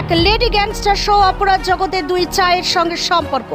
এক lady gangster সহ অপরাধ জগতে দুই চায়ের সঙ্গে সম্পর্ক।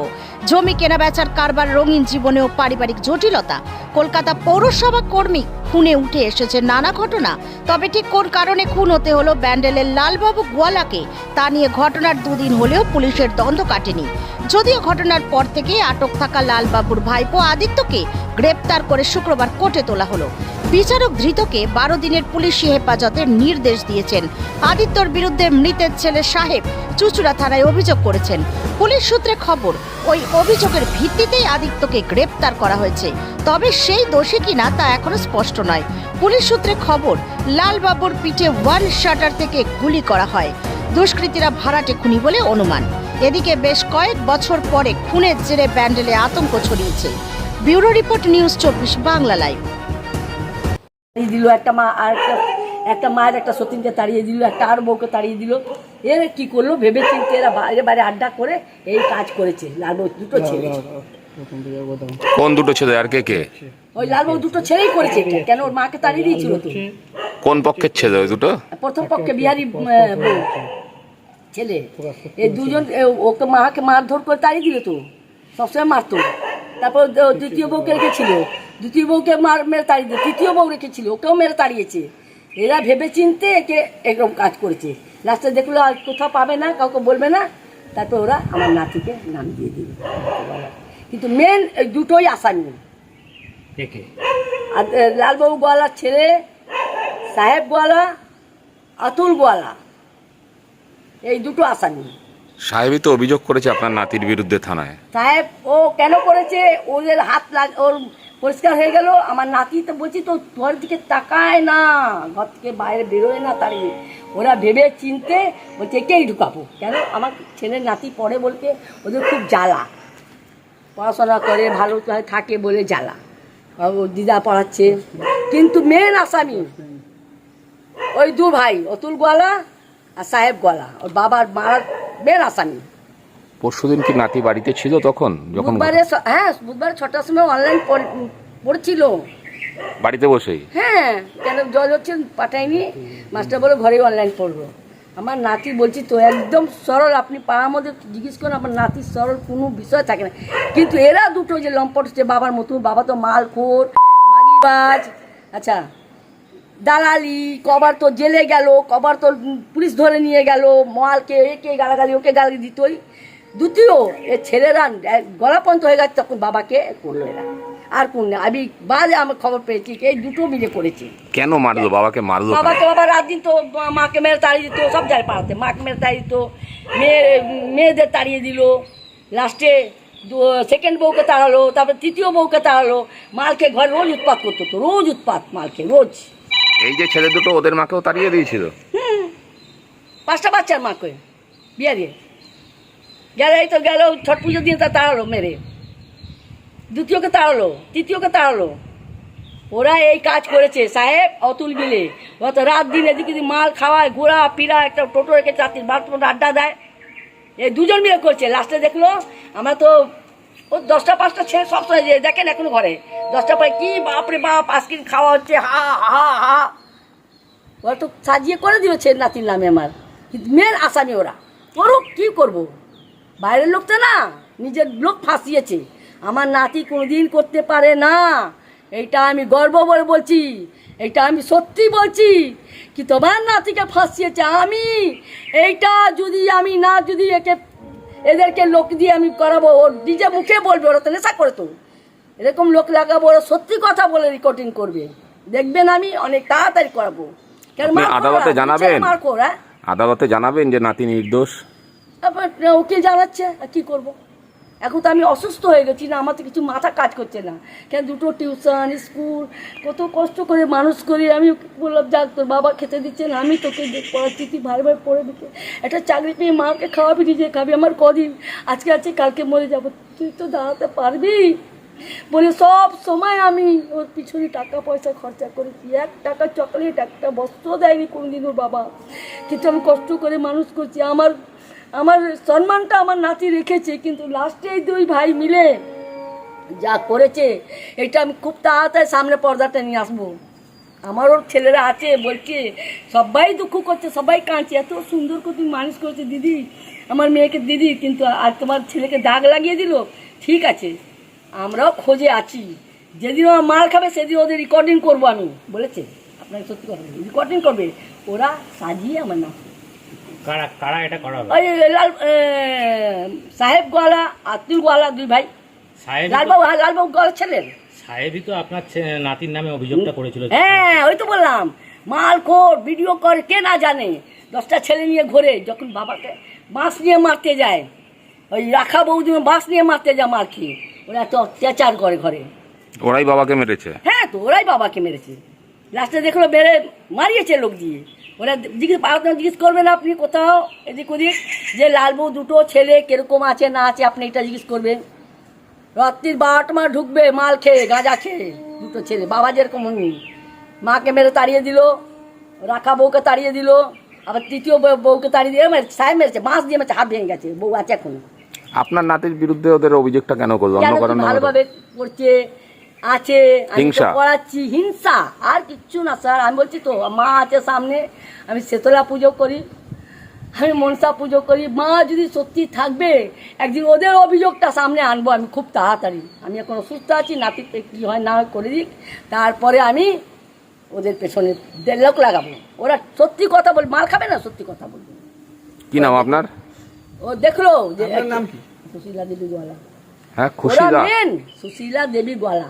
জমি কেনা বেচার কারবার রঙিন জীবনে ও পারিবারিক জটিলতা। কলকাতা পৌরসভা কর্মী খুনে উঠে এসেছে নানা ঘটনা। তবে ঠিক কোন কারণে খুন হতে হলো ব্যান্ডেলের লালবাবু গোয়ালাকে, তা নিয়ে ঘটনার দুদিন হলেও পুলিশের দ্বন্দ্ব কাটেনি। যদিও ঘটনার পর থেকে আটক থাকা লালবাবুর ভাইপো আদিত্যকে গ্রেপ্তার করে শুক্রবার কোর্টে তোলা হলো। বিচারক ধৃতকে বারো দিনের পুলিশি হেফাজতের নির্দেশ দিয়েছেন। আদিত্যর বিরুদ্ধে মৃতের ছেলে সাহেব চুচুড়া থানায় অভিযোগ করেছেন। পুলিশ সূত্রে খবর, ওই অভিযোগের ভিত্তিতেই আদিত্যকে গ্রেপ্তার করা হয়েছে। তবে সেই দোষী কিনা তা এখনও স্পষ্ট নয়। পুলিশ সূত্রে খবর, লালবাবুর পিঠে ওয়ান শাটার থেকে গুলি করা হয়। দুষ্কৃতীরা ভাড়াটে খুনি বলে অনুমান। এদিকে বেশ কয়েক বছর পরে খুনের জেরে ব্যান্ডেলে আতঙ্ক ছড়িয়েছে। ব্যুরো রিপোর্ট নিউজ চব্বিশ বাংলা লাইভ। তাড়িয়ে দিল একটা মা আর একটা একটা মায়ের একটা সতীনকে তাড়িয়ে দিল একটা আর বউকে তাড়িয়ে দিল। এর কি করল ভেবে চিনতে এরা বাইরে বাইরে আড্ডা করে এই কাজ করেছে লালবউ দুটো ছেলে। কোন দুটো ছেলে আর কে কে? ওই লালবউ দুটো ছেলেই করেছে এটা। কেন ওর মাকে তাড়িয়ে দিয়েছিল তো? কোন পক্ষের ছেলে ওই দুটো? প্রথম পক্ষে বিহারি আহ, বউ। ছেলে। এই দুজন এ, ওকে মাকে মারধর করে তাড়িয়ে দিল তো? সবসময় মারতো। তারপর দ্বিতীয় বউকে রেখেছিল? দ্বিতীয় বউকে মার মেরে তাড়িয়ে তৃতীয় বউ রেখেছিল ওকেও মেরে তাড়িয়েছে। এরা ভেবে চিনতে একে এরকম কাজ করেছে। লাস্টে দেখল আর কোথাও পাবে না কাউকে বলবে না। তারপর ওরা আমার নাতিকে নাম দিয়ে দিল। কিন্তু মেন এই দুটোই আসামি আর লালবাবু গোয়ালার ছেলে সাহেব গোয়ালা আতুল গোয়ালা। এই দুটো আসামি সাহেবই তো অভিযোগ করেছে আপনার নাতির বিরুদ্ধে থানায়। সাহেব, ও কেন করেছে? ওদের হাত ওর পরিষ্কার হয়ে গেল। আমার নাতি তো বলছি তো তোর দিকে তাকায় না। ঘর থেকে বাইরে বেরোয় না তাড়ি ওরা ভেবে চিনতে বলছে, একেই ঢুকাবো। কেন? আমার ছেলের নাতি পড়ে বলতে ওদের খুব জ্বালা। পড়াশোনা করে, ভালো থাকে বলে জ্বালা। দিদা পড়াচ্ছে। কিন্তু মেন আসামি, ওই দু ভাই, অতুল গোয়ালা আর সাহেব গোয়ালা। ওর বাবার মার মেন আসামি পরশুদিন কি নাতি বাড়িতে ছিল তখন যখন বুধবারে স- হ্যাঁ বুধবার ছটার সময় অনলাইন পড়ছিল। বাড়িতে বসেই? হ্যাঁ কেন জল হচ্ছে পাঠায়নি মাস্টার বলে ঘরেই অনলাইন পড়ব। আমার নাতি বলছি তো একদম সরল আপনি পাড়ার মধ্যে জিজ্ঞেস করুন আমার নাতির সরল কোনো বিষয় থাকে না। কিন্তু এরা দুটো যে লম্পট হচ্ছে বাবার মতো বাবা তো মালখোর মাগিবাজ। আচ্ছা দালালি কবার তো জেলে গেল কবার তো পুলিশ ধরে নিয়ে গেল মালকে একে গালাগালি ওকে গালি দিতই। দ্বিতীয় এ ছেলেরা গলা হয়ে গেছে তখন বাবাকে করল এরা। আর কোন না আমি বাজে আমার খবর পেয়েছি এই দুটো মিলে করেছি। কেন মারলো? বাবাকে মারলো বাবাকে বাবা রাত দিন তো মাকে মেরে তাড়িয়ে দিত সব জায়গায় পাড়াতে মাকে মেরে তাড়িয়ে দিত মেয়ে মেয়েদের তাড়িয়ে দিল। লাস্টে সেকেন্ড বউকে তাড়ালো তারপর তৃতীয় বউকে তাড়ালো। মালকে ঘরে রোজ উৎপাত করতো তো রোজ উৎপাত মালকে রোজ। এই যে ছেলে দুটো ওদের মাকেও তাড়িয়ে দিয়েছিল। পাঁচটা বাচ্চার মাকে। বিয়ে দিয়ে। গেলে এই তো গেল, ছট পুজো দিয়ে তা তাড়ালো মেরে। দ্বিতীয়কে তাড়ালো, তৃতীয়কে তাড়ালো। ওরা এই কাজ করেছে, সাহেব, অতুল মিলে। ওরা তো রাত দিন এদিকে মাল খাওয়ায় ঘোরা পিরা একটা টোটো রেখে চাকরির বাথরুম আড্ডা দেয়। এই দুজন মিলে করছে। লাস্টে দেখল, আমরা তো ও দশটা পাঁচটা ছেলে সবসময় যে দেখেন এখনও ঘরে। দশটা পরে কি বাপরে বাপ আজকে খাওয়া হচ্ছে, হা হা হা। ওরা তো সাজিয়ে করে দিয়েছে নাতির নামে আমার। কিন্তু মেন আসামি ওরা। করুক, কি করব? বাইরের লোক তো না, নিজের লোক ফাঁসিয়েছে। আমার নাতি কোনোদিন করতে পারে না। এইটা আমি গর্ব বলে বলছি। এইটা আমি সত্যি বলছি কি তোমার নাতিকে ফাঁসিয়েছে আমি। এইটা যদি আমি না যদি একে এদেরকে লোক দিয়ে আমি করাবো ওর নিজে মুখে বলবে ওরা তো নেশা করে তো। এরকম লোক লাগাবো ওরা সত্যি কথা বলে রেকর্ডিং করবে। দেখবেন আমি অনেক তাড়াতাড়ি করাবো। আদালতে জানাবেন? বিচার আদালতে জানাবেন যে নাতি নির্দোষ। তারপর ওকে জানাচ্ছে আর কি করব। এখন তো আমি অসুস্থ হয়ে গেছি না, আমার তো কিছু মাথা কাজ করছে না। কেন দুটো টিউশন, স্কুল, কত কষ্ট করে মানুষ করে আমি বললাম, যাক, তোর বাবা খেতে দিচ্ছে না, আমি তোকে পড়াচ্ছি তুই ভালো ভাবে পড়ে দিচ্ছে একটা চাকরি পেয়ে মাকে খাওয়াবি, নিজে খাবি, আমার কদিন আজকে আছে, কালকে মরে যাব। তুই তো দাঁড়াতে পারবি? বলে, সব সময় আমি ওর পিছনে টাকা পয়সা খরচা করেছি এক টাকা চকলেট, একটা বস্ত্র দেয়নি কোনোদিন ওর বাবা। কিন্তু আমি কষ্ট করে মানুষ করছি। আমার আমার সম্মানটা আমার নাতি রেখেছে, কিন্তু লাস্টে দুই ভাই মিলে যা করেছে, এটা আমি খুব তাড়াতাড়ি সামনে পর্দাটা নিয়ে আসব। আমারও ছেলেরা আছে, বলছে, সবাই দুঃখ করছে, সবাই কাঁদছে, এত সুন্দর করে তুমি মানুষ করেছে, দিদি। আমার মেয়েকে দিদি, কিন্তু আর তোমার ছেলেকে দাগ লাগিয়ে দিল? ঠিক আছে। আমরাও খোঁজে আছি। যেদিন ওরা মাল খাবে সেদিন ওদের রেকর্ডিং করব আমি। বলেছে? আপনাকে সত্যি কথা রেকর্ডিং করবে। ওরা সাজিয়ে আমার নাম কারা কারা এটা করা ওই লাল সাহেব গোয়ালা আতুল গোয়ালা দুই ভাই। লালবাবু হ্যাঁ লালবাবু গোয়ালা ছেলের সাহেবই তো আপনার নাতির নামে অভিযোগটা করেছিল। হ্যাঁ ওই তো বললাম। ভিডিও করে কে না জানে? দশটা ছেলে নিয়ে ঘোরে যখন বাবাকে বাঁশ নিয়ে মারতে যায়। ওই রাখা বৌদি বাঁশ নিয়ে মারতে যা মার খেয়ে ওরা এত অত্যাচার করে ঘরে। ওরাই বাবাকে মেরেছে? হ্যাঁ তো ওরাই বাবাকে মেরেছে। লাস্টে দেখল বেড়ে মারিয়েছে লোক দিয়ে। ওরা জিজ্ঞেস আপনার জিজ্ঞেস করবেন আপনি কোথাও এদিক ওদিক যে লাল লালবউ দুটো ছেলে কীরকম আছে না আছে আপনি এটা জিজ্ঞেস করবেন। রাত্রির বারোটা মাস ঢুকবে মাল খেয়ে গাঁজা খেয়ে দুটো ছেলে বাবা যেরকম নেই মাকে মেরে তাড়িয়ে দিল রাখা বউকে তাড়িয়ে দিল আবার তৃতীয় বউ- বউকে তাড়িয়ে দিয়ে সাহেব মেরেছে বাঁশ দিয়ে মেরেছে হাত ভেঙে গেছে বউ আছে এখন। আপনার নাতির বিরুদ্ধে ওদের অভিযোগটা কেন করল? অন্য কারণে? ভালোভাবে করছে আছে আমি তো হিংসা। পড়াচ্ছি হিংসা আর কিচ্ছু না স্যার। আমি বলছি তো মা আছে সামনে আমি শেতলা পুজো করি আমি মনসা পুজো করি। মা যদি সত্যি থাকবে একদিন ওদের অভিযোগটা সামনে আনব আমি খুব তাড়াতাড়ি। আমি এখন অসুস্থ আছি নাতিতে কী হয় না হয় করে দিক। তারপরে আমি ওদের পেছনে দেড় লোক লাগাবো। ওরা সত্যি কথা বল মাল খাবে না সত্যি কথা বলবে? কি নাম আপনার? ও দেখল যে নাম কি? সুশীলা দেবী গোয়ালা। হ্যাঁ সুশীলা দেবী গোয়ালা।